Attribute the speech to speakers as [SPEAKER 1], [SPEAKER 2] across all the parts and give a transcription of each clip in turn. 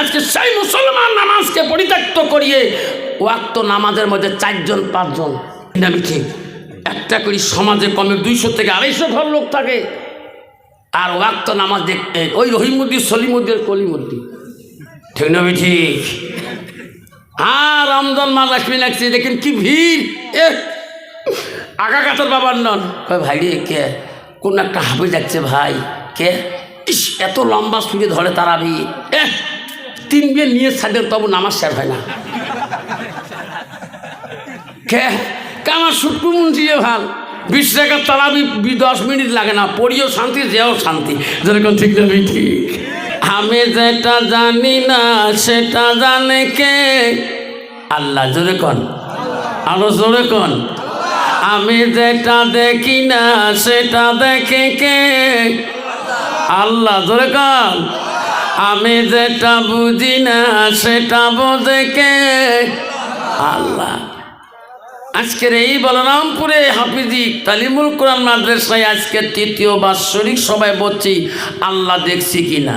[SPEAKER 1] আজকে সেই মুসলমান নামাজকে পরিত্যক্ত করিয়ে ওয়াক্ত নামাজের মধ্যে চারজন, পাঁচজন। আমি ঠিক একটা করি সমাজে কমে দুইশো থেকে আড়াইশো ঘর লোক থাকে। আর ওয়াক্ত নামাজ দেখতে ওই রহিমুদ্দি সলিমুদ্দির কলিমুদ্দি ঠিক না ঠিক? আর রমজান মাস আসবি লাগছে দেখেন কি ভিড়। এ আগা কাতর বাবার নন ভাই রে, কে? কোন একটা হাবি যাচ্ছে ভাই, কে? ইস, এত লম্বা সুরে ধরে তারাবি। এ তিন বিয়ে নিয়ে সাইডের তবু নামাজ শেষ হয় না। আমার শুক্র মুন্সি যে ভালো। বিশ টাকার তারাবি দশ মিনিট লাগে না। পড়িও শান্তি, যেও শান্তি। যেরকম ঠিক না ঠিক। আমি যেটা জানি না, সেটা জানে কে? আল্লাহ জোরে কন। আরও জোরে কন। আমি যেটা দেখি না, সেটা দেখে কে? আল্লাহ কন। আমি যেটা বুঝি না, সেটা বোঝে কে? আল্লাহ। আজকের এই বলরামপুরে হাফিজি তালিমুল কোরআন মাদ্রাসায় আজকের তৃতীয় বাৎসরিক সবাই বলছি, আল্লাহ দেখছি কিনা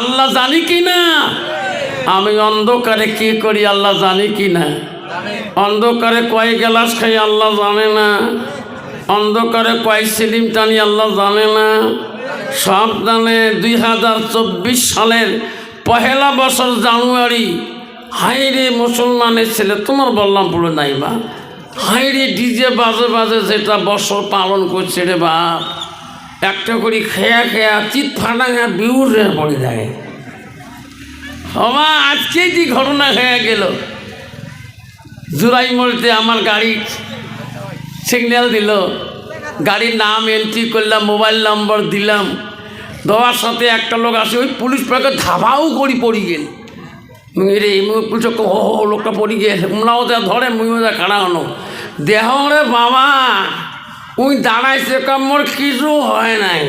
[SPEAKER 1] আল্লাহ জানি কি না? আমি অন্ধকারে কি করি, আল্লাহ জানি কি না? অন্ধকারে কয় গ্লাস খাই, আল্লাহ জানে না। অন্ধকারে কয় সিলিম টানি, আল্লাহ জানে না। সব জানে দুই হাজার চব্বিশ সালের পহেলা বছর জানুয়ারি, হাইরে মুসলমানের ছেলে, তোমার বললাম পুরো নাই বা হাইরে ডিজে বাজে বাজে যেটা বছর পালন করছে রে বাপ, একটা করে খেয়া খেয়া চিত ফাটা খেয়া বিউর রে পড়ে যায়। হমা আজকে যে ঘটনা হয়ে গেল। জুরাই মোড়তে আমার গাড়ি সিগন্যাল দিল। গাড়ির নাম এন্ট্রি করলাম মোবাইল নম্বর দিলাম। দেওয়ার সাথে একটা লোক আসে, ওই পুলিশ পাকে ধাবাও করি পড়ি গেল। রে পুলিশ ও লোকটা পড়ি গেল উনাও যা ধরে মুই যা খাড়া হনো দেহ রে বাবা ওই দাঁড়াইছে কামড় কিছু হয় নাই।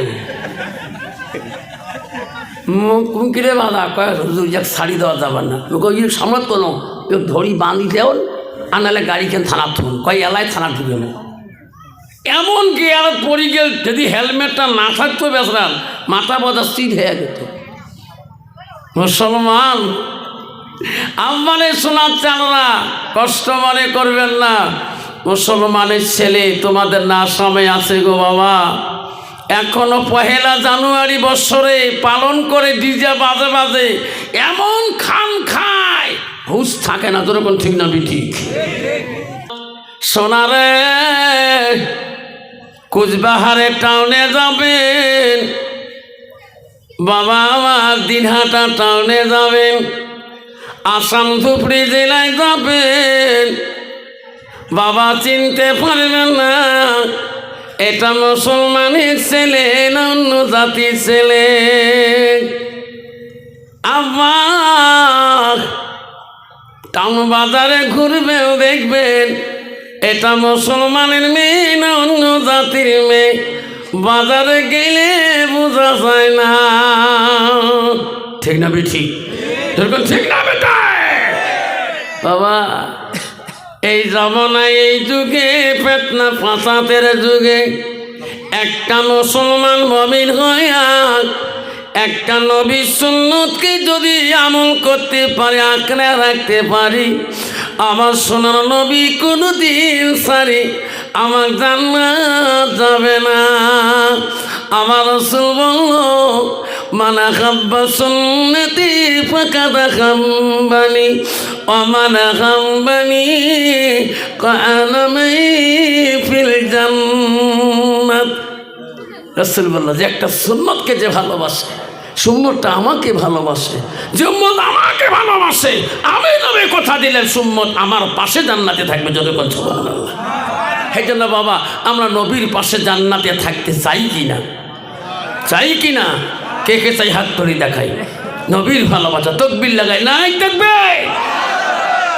[SPEAKER 1] কুমকিরে বাধা? কয় যাক শাড়ি দেওয়া যাবার না। লোক ওই সামলাত কোনো ধরি বাঁধি দেও আর নাহলে গাড়ি কেন থানা থুন কয়, এলাই থানা ঢুকে না এমন আর পড়ি গেল, যদি হেলমেটটা না থাকতো বেসরাল মাথা বাজা স্থির হয়ে যেত। মুসলমান আমারে শোনার চালরা কষ্ট মনে করবেন না। মুসলমানের ছেলে তোমাদের না সময় আছে গো বাবা। এখনও পহেলা জানুয়ারি বছরে পালন করে ডিজে বাজে বাজে, এমন খান খায়, হুশ থাকে না তোরকম ঠিক না, বিঠিক। সোনারে কুচবাহারে টাউনে যাবেন। বাবা আমার দিনহাটা টাউনে যাবেন। আসাম ধুপড়ি জেলায় যাবেন। বাবা চিনতে পারবেন না, এটা মুসলমানের ছেলে না অন্য জাতির ছেলে। আবার টাউন বাজারে ঘুরবেও দেখবেন এটা মুসলমানের মেয়ে না অন্য জাতির মেয়ে? বাজারে গেলে বোঝা যায় না। ঠিক না বেঠি ঠিক না বাবা, এই জমানায় এই যুগে পেটনা ফাঁসাতের যুগে, একটা মুসলমান মমিন হইয়া, একটা নবী সুন্নতকে যদি আমল করতে পারি, আঁকড়ে রাখতে পারি আমার সোনার নবী কোনো দিন সারি আমার জান্নাত যাবে না। আমার রসুল বলল, মানা খাব্বা সুন্নতি ফাঁকা খাম্বানি অমানা খাম্বানি কানামাই ফিল জান্নাত। রসুল বলল, যে একটা সুন্নতকে যে ভালোবাসে সুন্নতটা আমাকে ভালোবাসে। জুম্মত আমাকে ভালোবাসে। আমি নবে কথা দিলেন সুম্মত আমার পাশে জান্নাতে থাকবে যতক্ষণ সুবহানাল্লাহ। সেই জন্য বাবা, আমরা নবীর পাশে জান্নাতে থাকতে চাই কি না চাই কি না কে কে চাই হাত ধরে দেখাই। নবীর ভালোবাসা, তকবির লাগাই। নাই দেখবে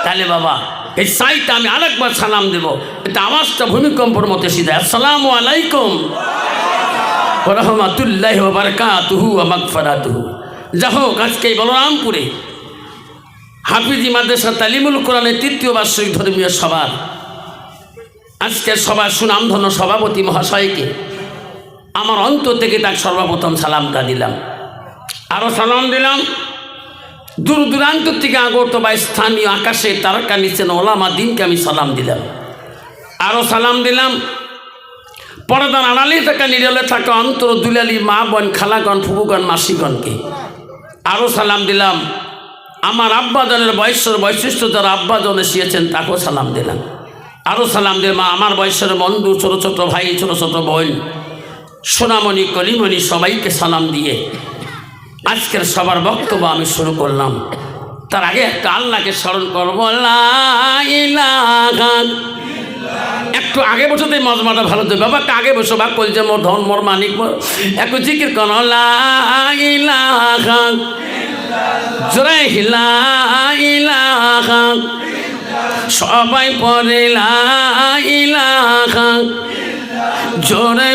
[SPEAKER 1] তাহলে বাবা, এই সাইটা আমি আরেকবার সালাম দেব। এটা আওয়াজটা ভূমিকম্পর মতো সিধা। আসসালামু আলাইকুম। রহমাতুল্লাহ বারকাতুহু মাগফারাতুহু। যা হোক, আজকে বলরামপুরে হাফিজি মাদ্রাসা তালিমুল কোরআনের তৃতীয় বার্ষিক ধর্মীয় সভার আজকের সভার সুনামধন্য সভাপতি মহাশয়কে আমার অন্তর থেকে তার সর্বপ্রথম সালামটা দিলাম। আরও সালাম দিলাম। দূর দূরান্ত থেকে আগত বা স্থানীয় আকাশে তারকা নিচেন ওলামা দিনকে আমি সালাম দিলাম। আরও সালাম দিলাম। পরদার আড়ালে থাকা নিরলে থাকা অন্তর দুলালি মা বোন, খালাগণ ফুবুগণ মাসিগণকে। আরও সালাম দিলাম। আমার আব্বাজনের বয়সের বৈশিষ্ট্য যারা আব্বাজন এসিয়েছেন, তাকেও সালাম দিলাম। আরও সালাম দিলাম আমার বয়সের বন্ধু, ছোটো ছোটো ভাই, ছোটো ছোটো বোন, সোনামণি, কলিমণি, সবাইকে সালাম দিয়ে আজকের সবার বক্তব্য আমি শুরু করলাম। তার আগে একটা আল্লাহকে স্মরণ করব একটু আগে বসো তো এই মজমাটা ভালো দেবে বাবা আগে বসো বা কলছে মোর ধন, মোর মানিক মোর একটু জিকির কর, লা ইলাহা জোরে লা ইলাহা, সবাই ইলাহা, জোরে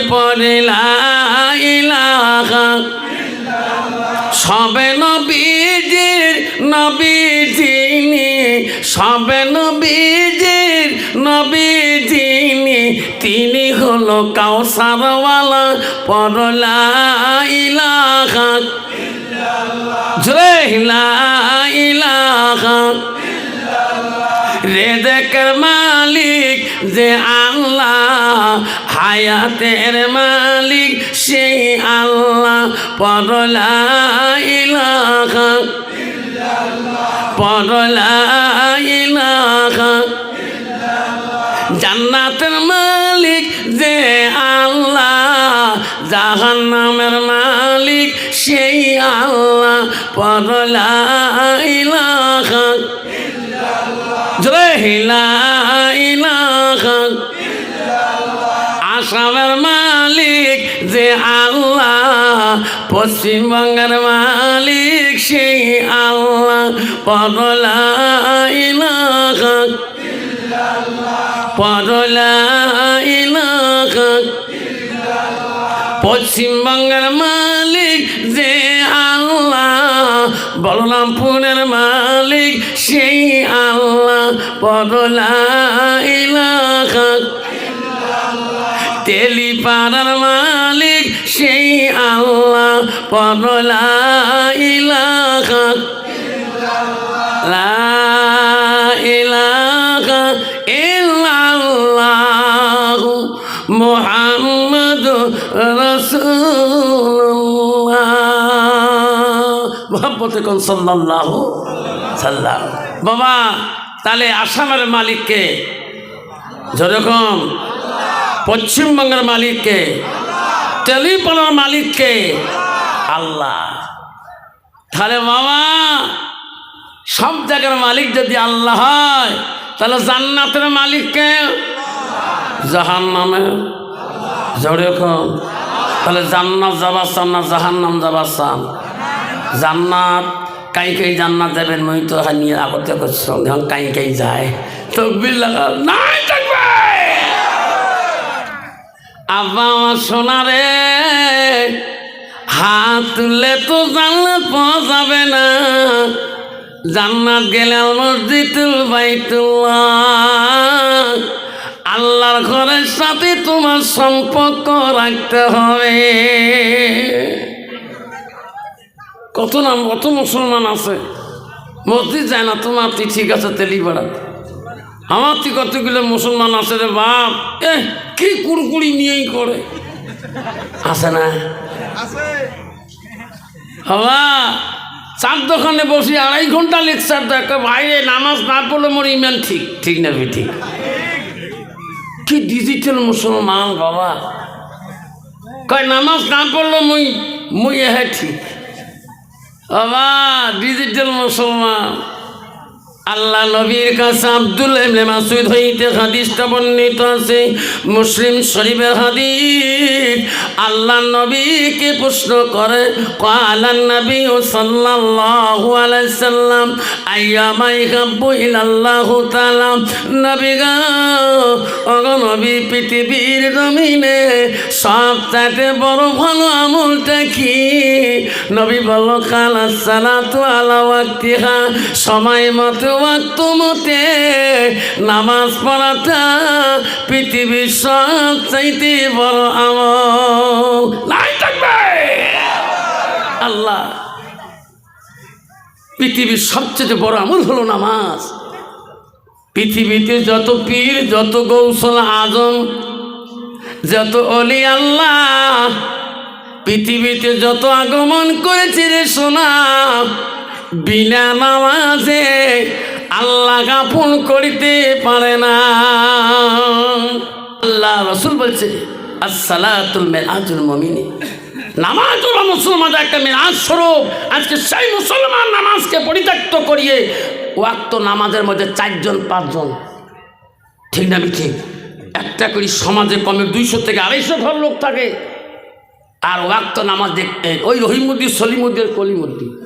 [SPEAKER 1] ইলাহা, সবে নবীজির নবী যিনি, সবে নবীজির নবী তিনি হলো কাউসারওয়ালা, পরলা ইলাহা। জোরে ইলাহা। রেজেকের মালিক, যে আল্লাহ, হায়াতের মালিক, সেই আল্লাহ, পরলা ইলাহা। পরলা ইলাহা। জান্নাতের মালিক যে আল্লাহ জাহান নামের মালিক, সেই আল্লাহ পরলা আসামের মালিক যে আল্লাহ, পশ্চিমবঙ্গের মালিক সেই আল্লাহ পরলা পরলা ইলাহা পশ্চিমবঙ্গের মালিক যে আল্লাহ বলরামপুরের মালিক সেই আল্লাহ, পরলা ইলাহা। তেলিপাড়ার মালিক সেই আল্লাহ, পরলা ইলাহা। লা মোহাম্মতে কোন সাল্লাল্লাহু সাল্লাম। বাবা, তাহলে আসামের মালিককে, যেরকম পশ্চিমবঙ্গের মালিককে টেলিফোনের মালিককে, আল্লাহ। তাহলে বাবা, সব জায়গার মালিক যদি আল্লাহ হয়, তাহলে জান্নাতের মালিককে জাহান নামে জড়ে কম তাহলে জান্নাত যাবার চান না জাহান নাম যাবার চান। জান্নাত, কাই কাই জান্নাত যাবেন, মই তো নিয়ে আগতে করছ এখন কাই কাই যায়। লাগা নাই থাকবে আব্বা আমার সোনা রে হাত তুললে তো জান্নাত পাওয়া যাবে না। জান্নাত গেলে মসজিদুল বাইতুল্লাহ। আল্লাহর ঘরের সাথে তোমার সম্পর্ক রাখতে হবে। কত নাম, কত মুসলমান আছে? মসজিদ যায় না, তোমার তুই ঠিক আছে তেলি বেড়া আমার তুই কতগুলো মুসলমান আছে রে বাপ। এ, কি কুড়কুড়ি নিয়েই করে। আছে না? বাবা, চার দোকানে বসে আড়াই ঘণ্টা লেকচার দেখো ভাইরে নামাজ না পড়লে মোর ইমান ঠিক ঠিক না ঠিক কি ডিজিটাল মুসলমান বাবা। কয়, নামাজ না পড়ল মুই মুই হ্যাঁ ঠিক। বাবা ডিজিটাল মুসলমান। আল্লাহ নবীর কাছে আব্দুল ইবনে মাসুদ হইতে হাদিসটা বর্ণিত আছে। মুসলিম শরীফের হাদিস, আল্লাহ নবীকে প্রশ্ন করে কালান নবী ও সাল্লাল্লাহু আলাইহি সাল্লাম আইয়ামাই কাব্বু ইলাল্লাহু তাআলা? নবী গা অগ নবী, পৃথিবীর জমিনে সবচাইতে বড় ভালো আমলটা কি? নবী বলল, কালা সালাতু আলা ওয়াক্তিহা, সময় মতো ওয়াক্ত মতে নামাজ পড়াটা পৃথিবীর সব চাইতে বড় আমল। আল্লাহ, পৃথিবীর সবচেয়ে বড় আমল হলো নামাজ। পৃথিবীতে যত পীর, যত গৌসল আজম, যত অলি আল্লাহ, পৃথিবীতে যত আগমন করেছে রে সোনা বিনা নামাজে আল্লাহ গাপন করিতে পারে না। আল্লাহ রসুল বলছে, আসসালাতুল মেরাজুল মমিনী নামাজ হলো মুসলমানদের একটা মেরাজ স্বরূপ। আজকে সেই মুসলমান নামাজকে পরিত্যক্ত করিয়ে ওয়াক্ত নামাজের মধ্যে চারজন, পাঁচজন। ঠিক না ঠিক একটা করি সমাজে কমে দুইশো থেকে আড়াইশো ঘর লোক থাকে। আর ওয়াক্ত নামাজ দেখতে ওই রহিমুদ্দিন, সলিমুদ্দিন, কলিমুদ্দিন।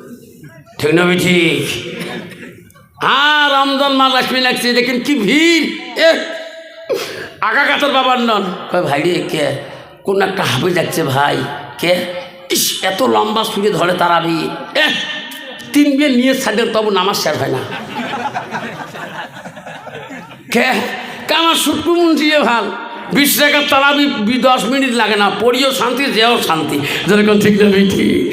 [SPEAKER 1] ঠিক না ঠিক হ্যাঁ রমজান মাস আসবে লাগছে, দেখেন কি ভিড়। এ কাতার বাবার নন। ভাই রে, কে? কোন একটা হাফে যাচ্ছে ভাই, কে? ইস, এত লম্বা সুরে ধরে তারাবি এ, তিন বিয়ে নিয়ে সাইডের তবু নামাজ শেষ হয় না। কে? কামার শুক্র মুন্সিয়ে ভালো বিশ টাকার তারাবি দশ মিনিট লাগে না, পড়িও শান্তি, যেও শান্তি। যেরকম ঠিক না, ঠিক।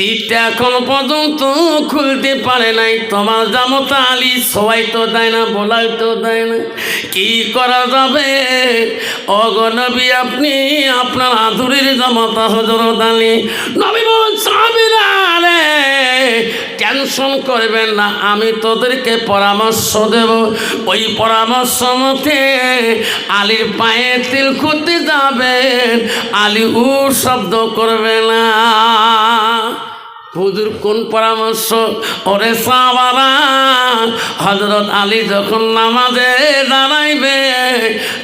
[SPEAKER 1] তীরটা এখন পর্যন্ত খুলতে পারে নাই। তোমার জামতা আলী সবাই তো দেয় না, বলাই তো দেয় না। কি করা যাবে? অগনবী আপনি আপনার আদুরের জামতা হজরত আলী। নবী সাবিরা রে টেনশন করবেন না, আমি তোদেরকে পরামর্শ দেব। ওই পরামর্শ মতে আলীর পায়ে তিল খুঁজতে যাবেন, আলী উ শব্দ করবে না। হুজুর কোন পরামর্শ ওরে সাবারা হজরত আলী যখন নামাজে দাঁড়াইবে,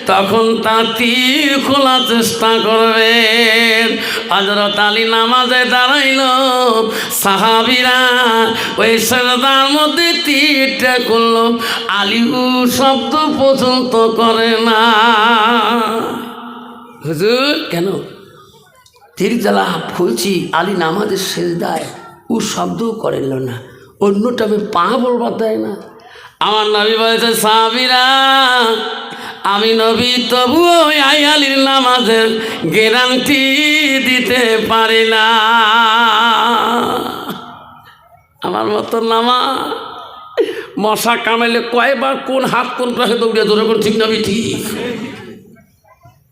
[SPEAKER 1] তখন তার তীর খোলার চেষ্টা করবে। হজরত আলী নামাজে দাঁড়াইল। সাহাবিরা ওই সেদার মধ্যে তীরটা করল আলিউ শব্দ পর্যন্ত করে না। হুজুর, কেন? তীর জ্বালা ফুলছি, আলী নামাজের শেষ দেয় ও শব্দও করেন না। অন্যটা আমি পা বলবার দেয় না। আমার নবী বলেছে, সাবিরা, আমি নবী, তবুও আই আলীর নামাজের গ্যারান্টি দিতে পারি না। আমার মতো নামা, মশা কামাইলে কয়বার কোন হাত কোন পাশে দৌড়িয়ে ধরে কোন ঠিক নবী ঠিক।